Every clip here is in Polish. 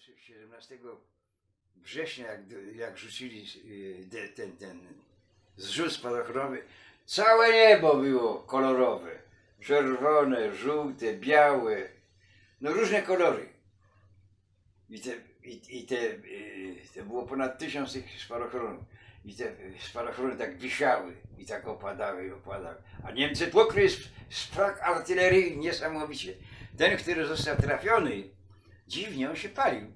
czy 17 września, jak, jak rzucili y, ten, ten zrzut spadochronowy, całe niebo było kolorowe. Czerwone, żółte, białe, no różne kolory. I te, i, i te, y, te było ponad tysiąc tych spadochronów. I te spadochrony tak wisiały i tak opadały i opadały. A Niemcy pokryli z, z frak artylerii niesamowicie. Ten, który został trafiony, dziwnie on się palił.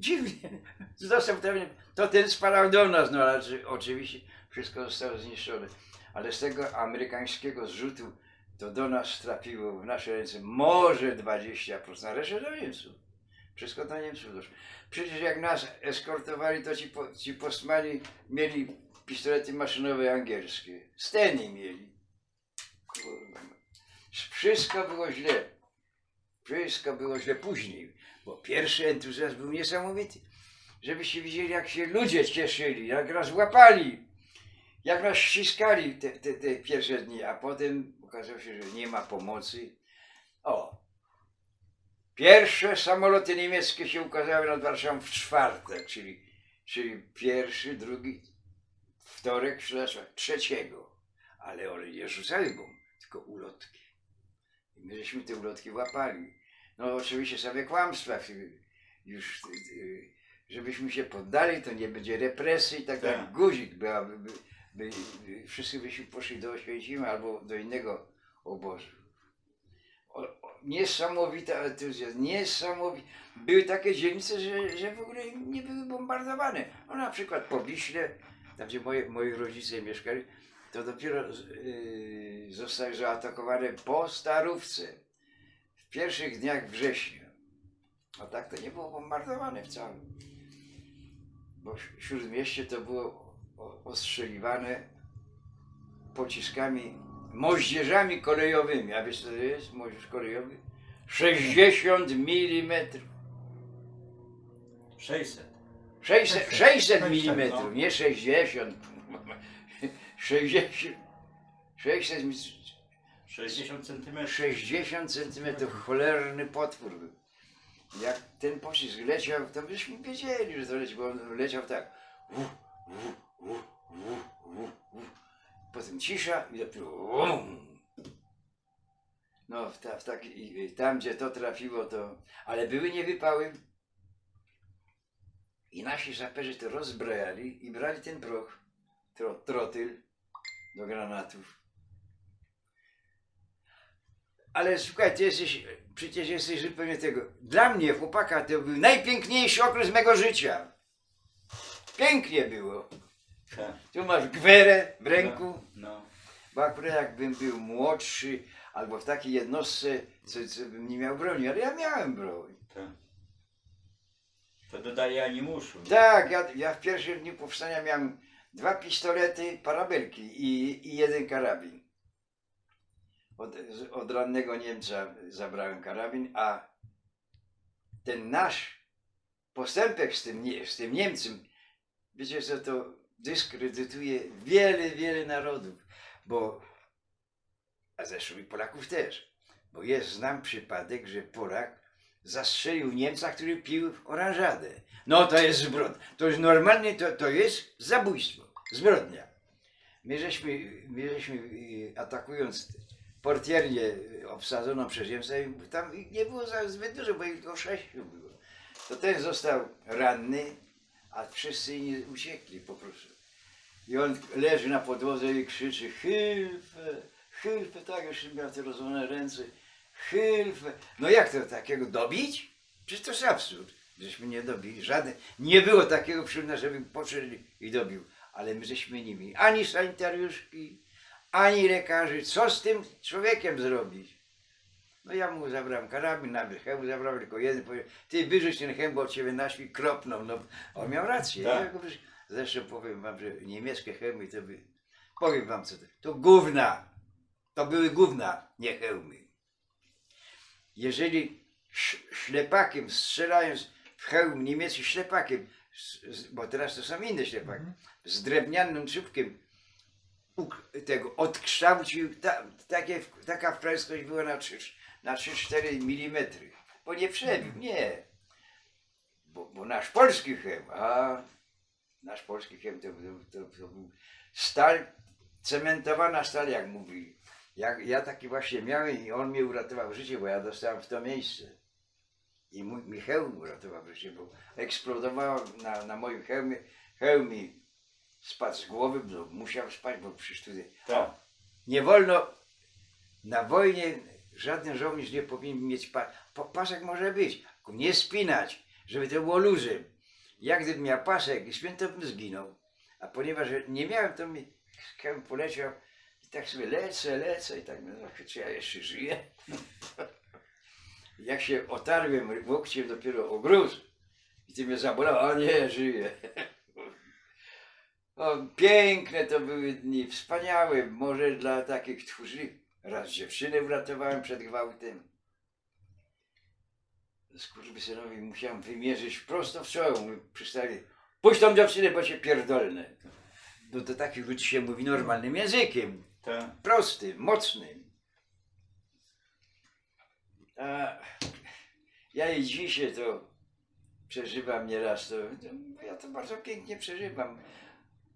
Dziwnie. Został trafiony. To ten spadał do nas, no ale oczy- oczywiście wszystko zostało zniszczone. Ale z tego amerykańskiego zrzutu to do nas trafiło w nasze ręce może 20%, a resztę do Niemców. Wszystko do Niemców doszło. Przecież jak nas eskortowali, to ci, po, ci postmani mieli pistolety maszynowe angielskie. Steny mieli. Kurwa. Wszystko było źle. Wszystko było źle później, bo pierwszy entuzjazm był niesamowity. Żebyście widzieli, jak się ludzie cieszyli, jak nas łapali, jak nas ściskali te, te, te pierwsze dni, a potem okazało się, że nie ma pomocy. O! Pierwsze samoloty niemieckie się ukazały nad Warszawą w czwartek, czyli, czyli pierwszy, drugi, wtorek, czwartek, trzeciego. Ale one nie rzucały bomb, tylko ulotki. I my żeśmy te ulotki łapali. No oczywiście same kłamstwa. y, Już, y, y, żebyśmy się poddali, to nie będzie represji, tak Tak. jak guzik byłaby, by, by, by wszyscy byśmy poszli do Oświęcima albo do innego obozu. O, o, niesamowity entuzjazm, niesamowity. Były takie dzielnice, że, że w ogóle nie były bombardowane. No na przykład po Wiśle, tam gdzie moje, moi rodzice mieszkali, to dopiero yy, zostały zaatakowane po Starówce w pierwszych dniach września. A tak to nie było bombardowane wcale. Bo w Śródmieście to było ostrzeliwane pociskami, moździerzami kolejowymi. A wiesz co to jest moździerz kolejowy? 60 mm. 600. 600, 600 no. mm, nie 60. 60. 600 mi- 60 centymetrów. 60 cm, cholerny potwór. Jak ten pocisk leciał, to byśmy wiedzieli, że to leci, bo on leciał tak. Wu. Potem cisza i dopiero. No, w ta, w taki, i tam gdzie to trafiło, to. Ale były niewypały. I nasi saperzy to rozbrajali i brali ten proch, tro, trotyl do granatów. Ale słuchaj, ty jesteś, przecież jesteś zupełnie tego. Dla mnie, chłopaka, to był najpiękniejszy okres mego życia. Pięknie było. Tak. Tu masz gwerę w ręku, No. bo akurat jakbym był młodszy, albo w takiej jednostce, co, co bym nie miał broni, ale ja miałem broń. Tak. To dodaje animuszu. Tak, ja, ja w pierwszym dniu powstania miałem dwa pistolety, parabelki i, i jeden karabin. Od, od rannego Niemca zabrałem karabin, a ten nasz postępek z tym, z tym Niemcem, wiecie co, to dyskredytuje wiele, wiele narodów, bo, a zresztą i Polaków też, bo jest, znam przypadek, że Polak zastrzelił Niemca, który pił oranżadę. No to jest zbrodnia. To jest normalnie, to, to jest zabójstwo. Zbrodnia. My żeśmy, my żeśmy y, atakując portiernię obsadzoną przez Niemca, i tam nie było za zbyt dużo, bo ich tylko sześciu było. To ten został ranny, a wszyscy inni uciekli po prostu. I on leży na podłodze i krzyczy Hilfe, Hilfe, tak już miał te rozłamane ręce. Hilfe. No jak to takiego dobić? Przecież to jest absurd. Żeśmy nie dobili. Żaden, nie było takiego wśród żeby podszedł i dobił. Ale my żeśmy nie mieli ani sanitariuszki, ani lekarzy. Co z tym człowiekiem zrobić? No ja mu zabrałem karabin, nawet hełm zabrałem tylko jeden. Powiedział, ty wyrzuć ten hełm, bo od ciebie naszli kropną. No, on miał rację. Tak. Ja go Zresztą powiem wam, że niemieckie hełmy to by... Powiem wam co to. To gówna. To były gówna, nie hełmy. Jeżeli ślepakiem strzelając w hełm niemiecki ślepakiem, z, z, bo teraz to są inne ślepaki, z drewnianym czubkiem tego odkształcił, ta, takie, taka prędkość była na 3 na 3-4 mm, bo nie przebił, nie. bo, bo nasz polski chem, a nasz polski chem to, to, to, to był stal, cementowana stal, jak mówi. Ja, taki właśnie miałem i on mnie uratował życie, bo ja dostałem w to miejsce. I mój, mi hełm uratował życie, bo eksplodował na, na moim hełmie, hełm mi spadł z głowy, bo musiał spać, bo przecież tutaj Tak. nie wolno na wojnie żaden żołnierz nie powinien mieć pas. Po, pasek może być, tylko nie spinać, żeby to było luzem. Jak gdybym miał pasek, święto bym zginął. A ponieważ nie miałem, to mi hełm poleciał i tak sobie lecę, lecę i tak, no czy ja jeszcze żyję? Jak się otarłem łokciem dopiero o gruz i ty mnie zabolało, a nie, żyję. O, piękne to były dni, wspaniałe, może dla takich tchórzy. Raz dziewczynę uratowałem przed gwałtem. Skurwysynowi musiałem wymierzyć prosto w czoło. Przystali, puść tą dziewczynę, bo cię pierdolnę. No do takich ludzi się mówi normalnym językiem, Tak. prostym, mocnym. A ja i dzisiaj to przeżywam nieraz, to, to ja to bardzo pięknie przeżywam.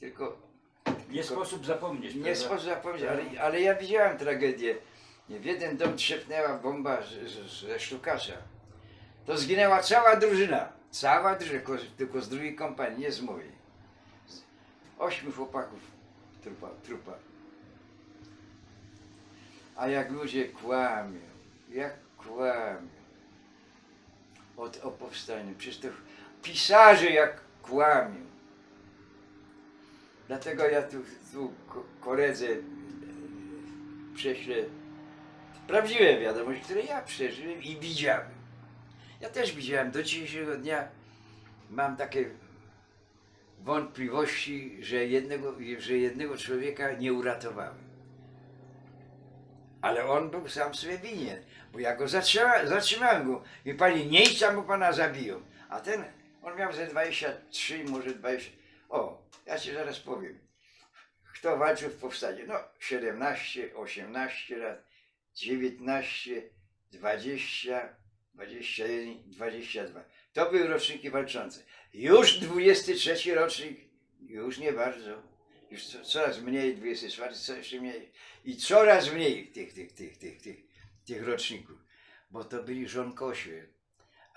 Tylko Nie sposób zapomnieć. nie prawda? sposób zapomnieć, ale, ale ja widziałem tragedię. W jeden dom trzepnęła bomba z, z, ze sztukacza. To zginęła cała drużyna. Cała drużyna, tylko, tylko z drugiej kompanii, nie z mojej. Z ośmiu chłopaków trupa, trupa. A jak ludzie kłamią, jak kłamią od, o powstaniu. Przecież to pisarze jak kłamią. Dlatego ja tu, tu ko- koledze prześlę prawdziwe wiadomości, które ja przeżyłem i widziałem. Ja też widziałem do dzisiejszego dnia. Mam takie wątpliwości, że jednego, że jednego człowieka nie uratowałem. Ale on był sam sobie winien, bo ja go zatrzyma, zatrzymałem go. I pani nie idź bo pana zabiją. A ten, on miał ze 23, może 20. O, ja ci zaraz powiem. Kto walczył w powstaniu? No, 17, 18 lat, 19, 20, 21, 22. To były roczniki walczące. Już 23 rocznik, już nie bardzo. Już co, coraz mniej, 24, coraz mniej. I coraz mniej tych, tych, tych, tych, tych, tych roczników. Bo to byli żonkosie.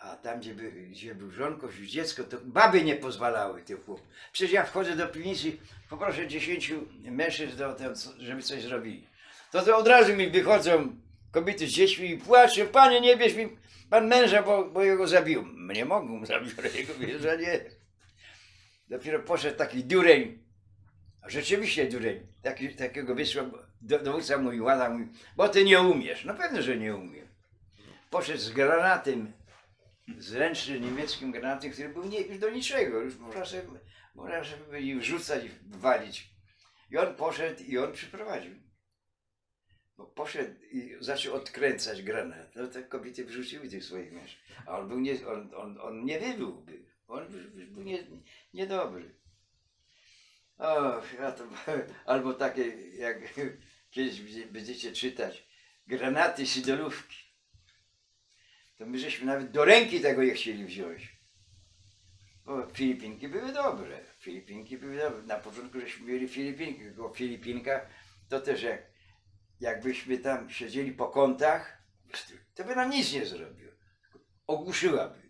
A tam, gdzie, by, gdzie był żonkoś i dziecko, to baby nie pozwalały tych chłopów. Przecież ja wchodzę do piwnicy, poproszę 10 mężczyzn, do, do, żeby coś zrobili. To, to od razu mi wychodzą kobiety z dziećmi i płaczą, panie nie bierz mi pan męża, bo, bo jego zabił. Mnie mogą, zabiorę jego męża, nie. Dopiero poszedł taki dureń, rzeczywiście dureń, taki, takiego wysłał, do, dowódca mówi, łada mówi, bo ty nie umiesz. No pewno, że nie umiem. Poszedł z granatem, z ręcznym niemieckim granatem, który był nie, już do niczego, już można sobie, można sobie wrzucać, i walić. I on poszedł i on przyprowadził. Bo poszedł i zaczął odkręcać granat. No te kobiety wrzuciły tych swoich mężów. A on był nie, on, on, on nie wybyłby. On był, nie, niedobry. O, ja to, albo takie, jak kiedyś będzie- będziecie czytać, granaty sidolówki. To my żeśmy nawet do ręki tego nie chcieli wziąć. Bo Filipinki były dobre. Filipinki były dobre. Na początku żeśmy mieli Filipinki, tylko Filipinka to też jak, jakbyśmy tam siedzieli po kątach, to by nam nic nie zrobił. Ogłuszyłaby.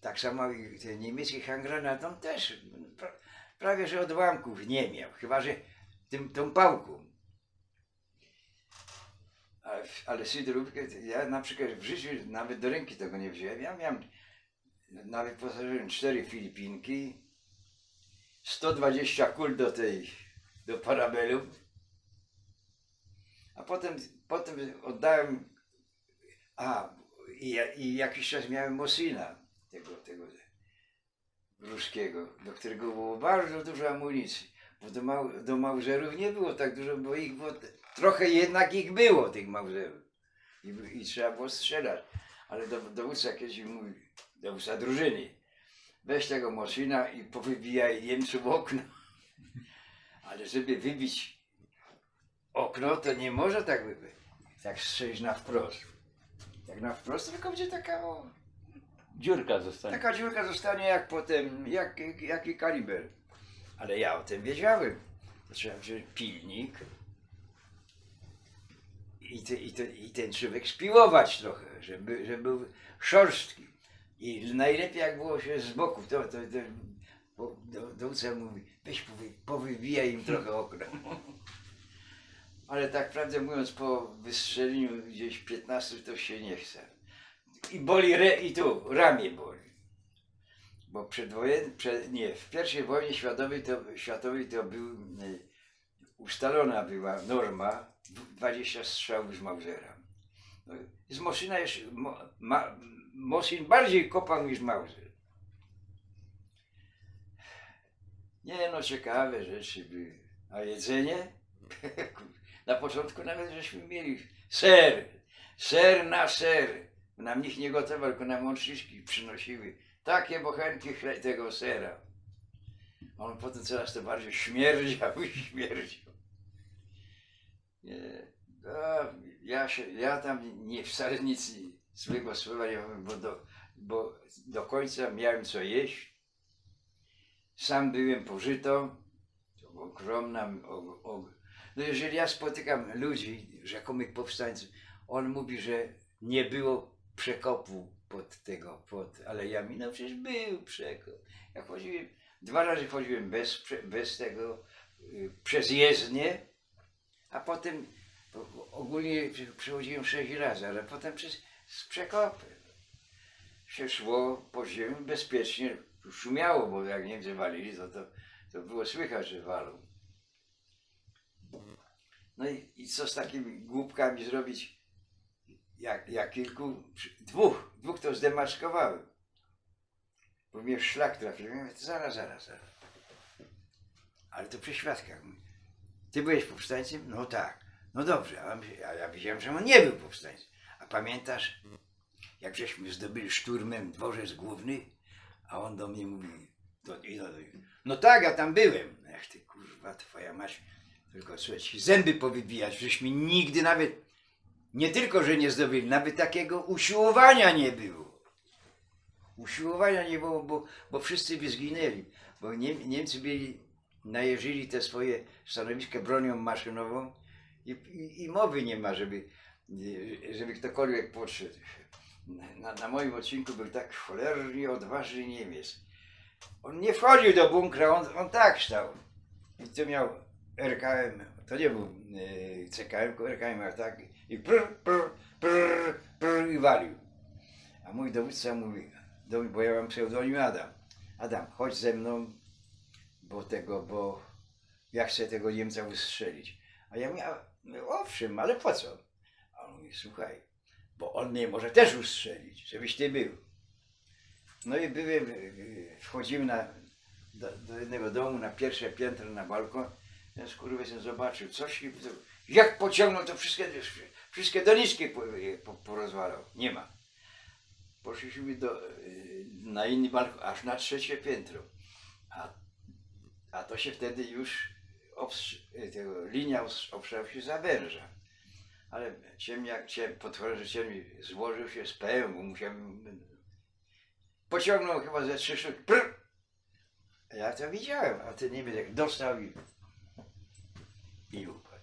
Tak samo i ten niemiecki handgranat, on też pra, prawie że odłamków nie miał, chyba że tym, tą pałką. Ale, to ja na przykład w życiu nawet do ręki tego nie wziąłem. Ja miałem, nawet posażyłem cztery Filipinki, 120 kul do tej, do parabelu. A potem, potem oddałem, a i, i jakiś czas miałem Mosina, tego, tego ruskiego, do którego było bardzo dużo amunicji. Bo do, mał, do Mauserów nie było tak dużo, bo ich było, trochę jednak ich było, tych Mauserów. I, I trzeba było strzelać. Ale do, dowódca kiedyś mówi, dowódca drużyny, weź tego Mosina i powybijaj Niemców okno. Ale żeby wybić okno, to nie może tak wybić. Tak strzelić na wprost. Tak na wprost, tylko będzie taka o, Dziurka zostanie. Taka dziurka zostanie jak potem, jak, jaki kaliber. Ale ja o tym wiedziałem. To trzeba wziąć pilnik i, te, i, te, i ten człowiek spiłować trochę, żeby, żeby był szorstki. I najlepiej jak było się z boku, to, to, to bo do, dowódca mówi, weź powy, powywijaj im trochę okna. Ale tak prawdę mówiąc, po wystrzeleniu gdzieś 15 to się nie chce. I boli re, i tu, ramię boli. Bo przedwojen, przed, nie, w pierwszej wojnie światowej to, światowej to był, e, ustalona była norma 20 strzałów z Mausera. Z Mosyna jeszcze, mo, Mosin bardziej kopał niż Mauser. Nie no, ciekawe rzeczy były. A jedzenie? Na początku nawet żeśmy mieli ser, ser na ser. Nam nikt nie gotował, tylko nam mączyczki przynosiły takie bochenki tego sera. On potem coraz to bardziej śmierdział i śmierdział. A, ja, się, ja tam nie wcale nic złego słowa nie powiem, bo do, bo do końca miałem co jeść. Sam byłem pożyto, ogromna, og, og, no jeżeli ja spotykam ludzi, rzekomych powstańców, on mówi, że nie było przekopu pod tego, pod alejami. No przecież był przekop. Ja chodziłem, dwa razy chodziłem bez, bez tego, y, przez jezdnię, a potem ogólnie przychodziłem sześć razy, ale potem przez z przekopy. Się szło po ziemi bezpiecznie, szumiało, bo jak Niemcy walili, to, to, to było słychać, że walą. No i, i co z takimi głupkami zrobić? Jak, jak kilku, dwóch, dwóch to zdemaskowałem. Bo mnie w szlak trafił. Ja mówię, zaraz, zaraz, zaraz. Ale to przy świadkach. Ty byłeś powstańcem? No tak. No dobrze, a, ja widziałem, że on nie był powstańcem. A pamiętasz, jak żeśmy zdobyli szturmem dworzec główny, a on do mnie mówi, do, i do, no tak, ja tam byłem. Ech ty kurwa, twoja mać, tylko ci zęby powybijać, żeśmy nigdy nawet, nie tylko, że nie zdobyli, nawet takiego usiłowania nie było. Usiłowania nie było, bo, bo wszyscy by zginęli, bo Niem, Niemcy byli, najeżyli te swoje stanowiska bronią maszynową i, i, i mowy nie ma, żeby, żeby ktokolwiek podszedł. Na, na moim odcinku był tak cholernie odważny Niemiec. On nie wchodził do bunkra, on, on tak stał. I to miał RKM, to nie był e, CKM, tylko RKM, tak. I prr, prr, prr, prr, i walił. A mój dowódca mówi, do, bo ja mam pseudonim Adam. Adam, chodź ze mną, bo tego, bo ja chcę tego Niemca wystrzelić. A ja mówię, owszem, ale po co? A on mówi, słuchaj, bo on mnie może też ustrzelić, żebyś ty był. No i byłem, y, wchodzimy na, do, do jednego domu na pierwsze piętro na balkon. Ten skurwysyn zobaczył, coś i jak pociągnął, to wszystkie, wszystkie doniczki po, porozwalał. Nie ma. Poszliśmy do, y, na inny balkon, aż na trzecie piętro. A to się wtedy już tego, linia obszaru się zawęża. Ale ciemniak, ciem, potworze ciemni złożył się z pełą, bo musiałem... Pociągnął chyba ze trzy sztuki. Ja to widziałem, a ten Niemiec jak dostał i... i upadł.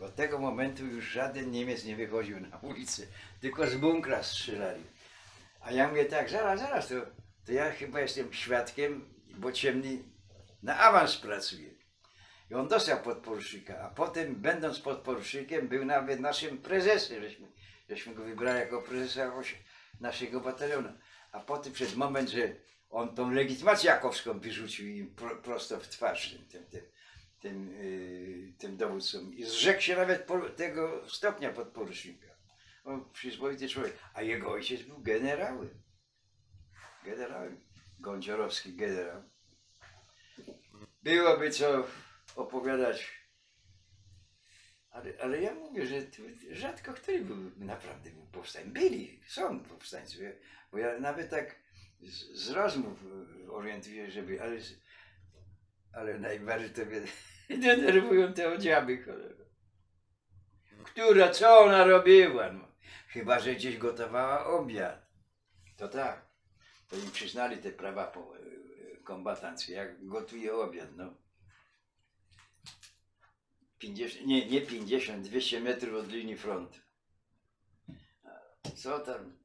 Od tego momentu już żaden Niemiec nie wychodził na ulicę, tylko z bunkra strzelali. A ja mówię tak, zaraz, zaraz, to, to ja chyba jestem świadkiem, bo ciemny na awans pracuje. I on dostał podporucznika, a potem będąc podporucznikiem był nawet naszym prezesem, żeśmy, żeśmy go wybrali jako prezesa naszego batalionu. A potem przez moment, że on tą legitymację jakowską wyrzucił im pro, prosto w twarz tym, tym, tym, tym, yy, tym dowódcom i zrzekł się nawet tego stopnia podporucznika. On przyzwoity człowiek, a jego ojciec był generałem. Generałem. Gądziorowski generał. Byłoby co opowiadać. Ale, ale ja mówię, że rzadko który był naprawdę był. Byli, są powstańcy. Bo ja nawet tak z, z rozmów orientuję, żeby, ale, ale najbardziej to mnie denerwują te odziaby, cholera. Która, co ona robiła? No, chyba, że gdzieś gotowała obiad. To tak. To im przyznali te prawa po, kombatanckie, jak gotuje obiad, no. 50, nie, nie 50, 200 metrów od linii frontu. Co tam?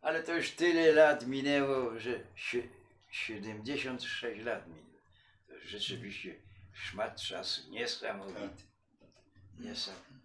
Ale to już tyle lat minęło, że sie- 76 lat minęło. To rzeczywiście szmat czasu, niesamowity. Niesamowity.